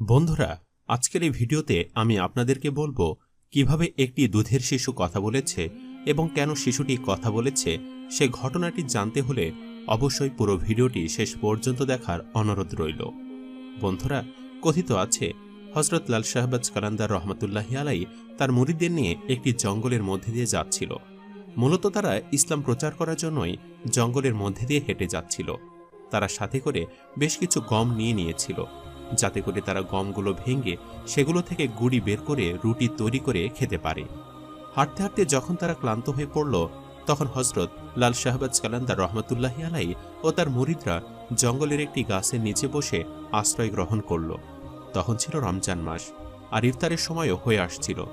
বন্ধুরা, আজকের এই ভিডিওতে আমি আপনাদেরকে বলব কীভাবে একটি দুধের শিশু কথা বলেছে এবং কেন শিশুটি কথা বলেছে সে ঘটনাটি জানতে হলে অবশ্যই পুরো ভিডিওটি শেষ পর্যন্ত দেখার অনুরোধ রইল। বন্ধুরা, কথিত আছে হজরত লাল শাহবাজ কালান্দার রহমতুল্লাহি আলাই তার মুরিদদের নিয়ে একটি জঙ্গলের মধ্যে দিয়ে যাচ্ছিল। মূলত তারা ইসলাম প্রচার করার জন্যই জঙ্গলের মধ্যে দিয়ে হেঁটে যাচ্ছিল। তারা সাথে করে বেশ কিছু গম নিয়ে নিয়েছিল। যাতে করে তারা গমগুলো ভেঙে সেগুলো থেকে গুড়ি বের করে রুটি তৈরি করে খেতে পারে। হাঁটতে হাঁটতে যখন তারা ক্লান্ত হয়ে পড়ল, তখন হজরত লাল শাহবাজ কালান্দার রহমতুল্লাহি আলাই ও তার মুরিদরা জঙ্গলের একটি গাছের নিচে বসে আশ্রয় গ্রহণ করল। তখন ছিল রমজান মাস আর ইফতারের সময়ও হয়ে আসছিল।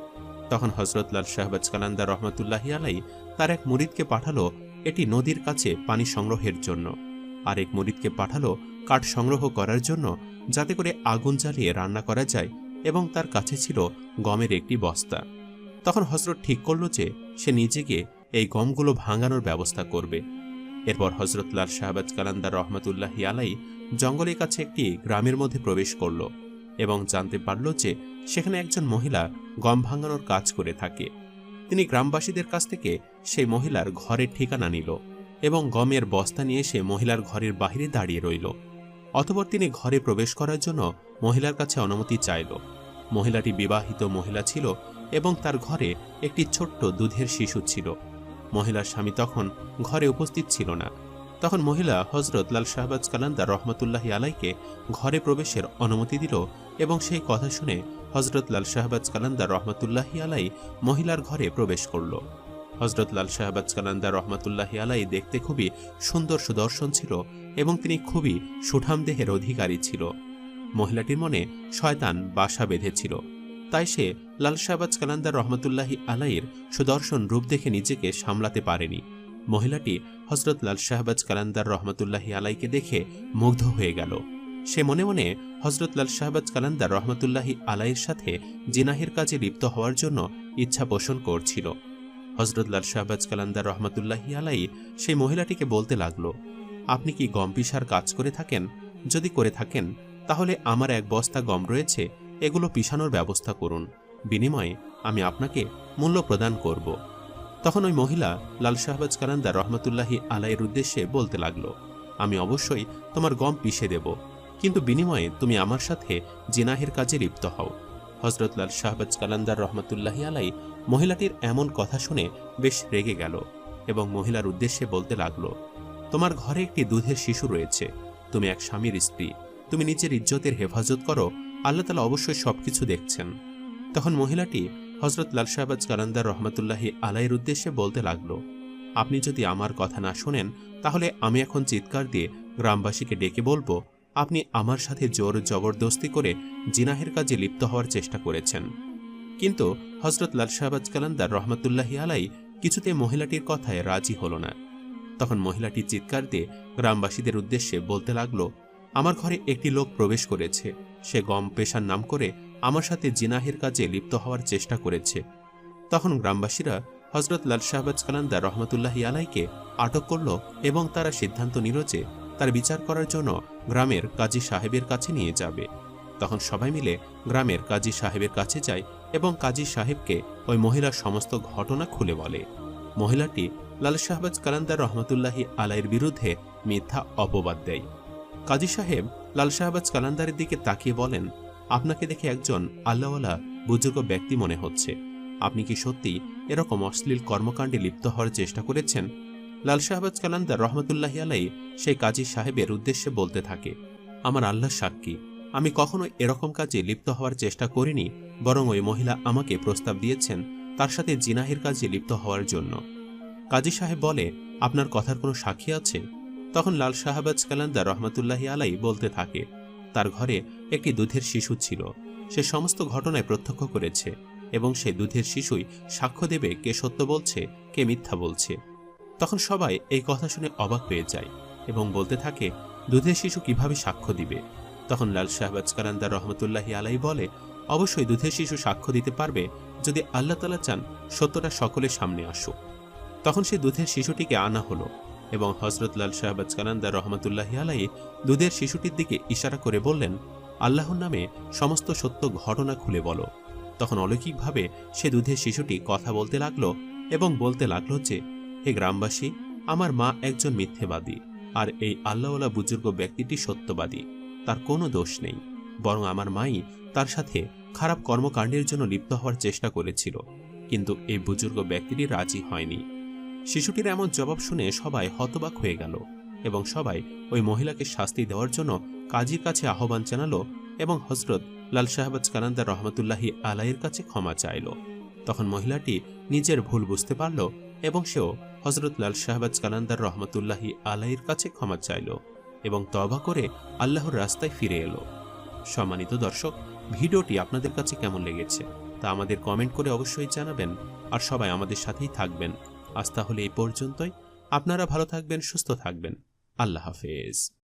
তখন হজরত লাল শাহবাজ কালান্দার রহমতুল্লাহি আলাই তার এক মুরিদকে পাঠালো এটি নদীর কাছে পানি সংগ্রহের জন্য। আর এক মুরিদকে পাঠালো কাঠ সংগ্রহ করার জন্য যাতে করে আগুন জ্বালিয়ে রান্না করা যায় এবং তার কাছে ছিল গমের একটি বস্তা। তখন হজরত ঠিক করল যে সে নিজে গিয়ে এই গমগুলো ভাঙানোর ব্যবস্থা করবে। এরপর হজরত লাল শাহবাজ কালান্দার রহমতুল্লাহি আলাই জঙ্গলের কাছে একটি গ্রামের মধ্যে প্রবেশ করল এবং জানতে পারল যে সেখানে একজন মহিলা গম ভাঙানোর কাজ করে থাকে। তিনি গ্রামবাসীদের কাছ থেকে সেই মহিলার ঘরের ঠিকানা নিল এবং গমের বস্তা নিয়ে সে মহিলার ঘরের বাহিরে দাঁড়িয়ে রইল। অতপর তিনি ঘরে প্রবেশ করার জন্য মহিলার কাছে অনুমতি চাইল। মহিলাটি বিবাহিত মহিলা ছিল এবং তার ঘরে একটি ছোট্ট দুধের শিশু ছিল। মহিলার স্বামী তখন ঘরে উপস্থিত ছিল না। তখন মহিলা হজরত লাল শাহবাজ কালান্দার রহমতুল্লাহি আলাইকে ঘরে প্রবেশের অনুমতি দিল এবং সেই কথা শুনে হজরত লাল শাহবাজ কালান্দার রহমতুল্লাহি আলাই মহিলার ঘরে প্রবেশ করল। হজরত লাল শাহবাজ কালান্দার রহমতুল্লাহি আলাই দেখতে খুবই সুন্দর সুদর্শন ছিল এবং তিনি খুবই সুঠাম দেহের অধিকারী ছিল। মহিলাটির মনে শয়তান বাসা বেঁধেছিল। তাই সে লাল শাহবাজ কালান্দার রহমতুল্লাহি আলাইয়ের সুদর্শন রূপ দেখে নিজেকে সামলাতে পারেনি। মহিলাটি হজরত লাল শাহবাজ কালান্দার রহমতুল্লাহি আলাইকে দেখে মুগ্ধ হয়ে গেল। সে মনে মনে হজরত লাল শাহবাজ কালান্দার রহমতুল্লাহি আলাইয়ের সাথে জিনাহের কাজে লিপ্ত হওয়ার জন্য ইচ্ছা পোষণ করছিল। হজরত লাল শাহবাজ কালান্দার রহমতুল্লাহি আলাই সেই মহিলাটিকে বলতে লাগল, আপনি কি গম পিসার কাজ করে থাকেন? যদি করে থাকেন, তাহলে আমার এক বস্তা গম রয়েছে, এগুলো পিসানোর ব্যবস্থা করুন। বিনিময়ে আমি আপনাকে মূল্য প্রদান করব। তখন ওই মহিলা লাল শাহবাজ কালান্দার রহমতুল্লাহি আলাইয়ের উদ্দেশ্যে বলতে লাগল, আমি অবশ্যই তোমার গম পিষে দেব, কিন্তু বিনিময়ে তুমি আমার সাথে জিনাহের কাজে লিপ্ত হও। হজরত লাল শাহবাজ কালান্দার রহমতুল্লাহি আলাই মহিলাটির এমন কথা শুনে বেশ রেগে গেল এবং মহিলার উদ্দেশ্যে বলতে লাগল, তোমার ঘরে একটি দুধের শিশু রয়েছে। তুমি এক স্বামীর স্ত্রী। তুমি নিজের ইজ্জতের হেফাজত করো। আল্লাহ তালা অবশ্যই সবকিছু দেখছেন। তখন মহিলাটি হজরত লাল শাহবাজ কালান্দার রহমতুল্লাহি আলাইয়ের উদ্দেশ্যে বলতে লাগল, আপনি যদি আমার কথা না শোনেন, তাহলে আমি এখন চিৎকার দিয়ে গ্রামবাসীকে ডেকে বলব আপনি আমার সাথে জোর জবরদস্তি করে জিনাহের কাজে লিপ্ত হওয়ার চেষ্টা করেছেন। কিন্তু হজরত লাল শাহবাজ কালান্দার রহমতুল্লাহি আলাই কিছুতে মহিলাটির কথায় রাজি হল না। তখন মহিলাটি চিৎকার দিয়ে গ্রামবাসীদের উদ্দেশ্যে বলতে লাগল, আমার ঘরে একটি লোক প্রবেশ করেছে। সে গম পেশার নাম করে আমার সাথে জিনাহের কাজে লিপ্ত হওয়ার চেষ্টা করেছে। তখন গ্রামবাসীরা হজরত লাল শাহবাজ কালান্দার রহমতুল্লাহি আলাইকে আটক করল এবং তারা সিদ্ধান্ত নিল যে তার বিচার করার জন্য গ্রামের কাজী সাহেবের কাছে নিয়ে যাবে। তখন সবাই মিলে গ্রামের কাজী সাহেবের কাছে যায় এবং কাজী সাহেবকে ওই মহিলার সমস্ত ঘটনা খুলে বলে। মহিলাটি লাল শাহবাজ কালান্দার রহমতুল্লাহি আলাইয়ের বিরুদ্ধে মিথ্যা অপবাদ দেয়। কাজী সাহেব লাল শাহবাজ কালান্দারের দিকে তাকিয়ে বলেন, আপনাকে দেখে একজন আল্লাহওয়ালা বুজুর্গ ব্যক্তি মনে হচ্ছে। আপনি কি সত্যি এরকম অশ্লীল কর্মকাণ্ডে লিপ্ত হওয়ার চেষ্টা করেছেন? লাল শাহবাজ কালান্দার রহমতুল্লাহি আলাই সেই কাজী সাহেবের উদ্দেশ্যে বলতে থাকে, আমার আল্লাহ সাক্ষী। আমি কখনো এরকম কাজে লিপ্ত হওয়ার চেষ্টা করিনি, বরং ওই মহিলা আমাকে প্রস্তাব দিয়েছেন তার সাথে জিনাহের কাজে লিপ্ত হওয়ার জন্য। কাজী সাহেব বলে, আপনার কথার কোনো সাক্ষী আছে? তখন লাল শাহবাজ কালান্দার রহমতুল্লাহি আলাই বলতে থাকে, তার ঘরে একটি দুধের শিশু ছিল। সে সমস্ত ঘটনায় প্রত্যক্ষ করেছে এবং সে দুধের শিশুই সাক্ষ্য দেবে কে সত্য বলছে, কে মিথ্যা বলছে। তখন সবাই এই কথা শুনে অবাক হয়ে যায় এবং বলতে থাকে, দুধের শিশু কীভাবে সাক্ষ্য দিবে? তখন লাল শাহবাজ কালান্দার রহমতুল্লাহি আলাই বলে, অবশ্যই দুধের শিশু সাক্ষ্য দিতে পারবে যদি আল্লাহ তালা চান সত্যটা সকলের সামনে আসুক। তখন সে দুধের শিশুটিকে আনা হলো এবং হজরত লাল শাহবাজ কালান্দার রহমতুল্লাহি আলাই দুধের শিশুটির দিকে ইশারা করে বললেন, আল্লাহর নামে সমস্ত সত্য ঘটনা খুলে বলো। তখন অলৌকিকভাবে সে দুধের শিশুটি কথা বলতে লাগল এবং বলতে লাগল যে হে গ্রামবাসী, আমার মা একজন মিথ্যেবাদী, আর এই আল্লাহওয়ালা বুজুর্গ ব্যক্তিটি সত্যবাদী, তার কোনো দোষ নেই। বরং আমার মাই তার সাথে খারাপ কর্মকাণ্ডের জন্য লিপ্ত হওয়ার চেষ্টা করেছিল, কিন্তু এই বুজুর্গ ব্যক্তিটি রাজি হয়নি। শিশুটির এমন জবাব শুনে সবাই হতবাক হয়ে গেল এবং সবাই ওই মহিলাকে শাস্তি দেওয়ার জন্য কাজীর কাছে আহ্বান জানালো এবং হজরত লাল শাহবাজ কানান্দার রহমতুল্লাহি আলাইয়ের কাছে ক্ষমা চাইল। তখন মহিলাটি নিজের ভুল বুঝতে পারল এবং সেও হজরত লাল শাহবাজ কালান্দার রহমতুল্লাহি আলাইয়ের কাছে ক্ষমা চাইল এবং তবা করে আল্লাহর রাস্তায় ফিরে এলো। সম্মানিত দর্শক, ভিডিওটি আপনাদের কাছে কেমন লেগেছে তা আমাদের কমেন্ট করে অবশ্যই জানাবেন আর সবাই আমাদের সাথেই থাকবেন। আজ তাহলে এই পর্যন্তই। আপনারা ভালো থাকবেন, সুস্থ থাকবেন। আল্লাহ হাফেজ।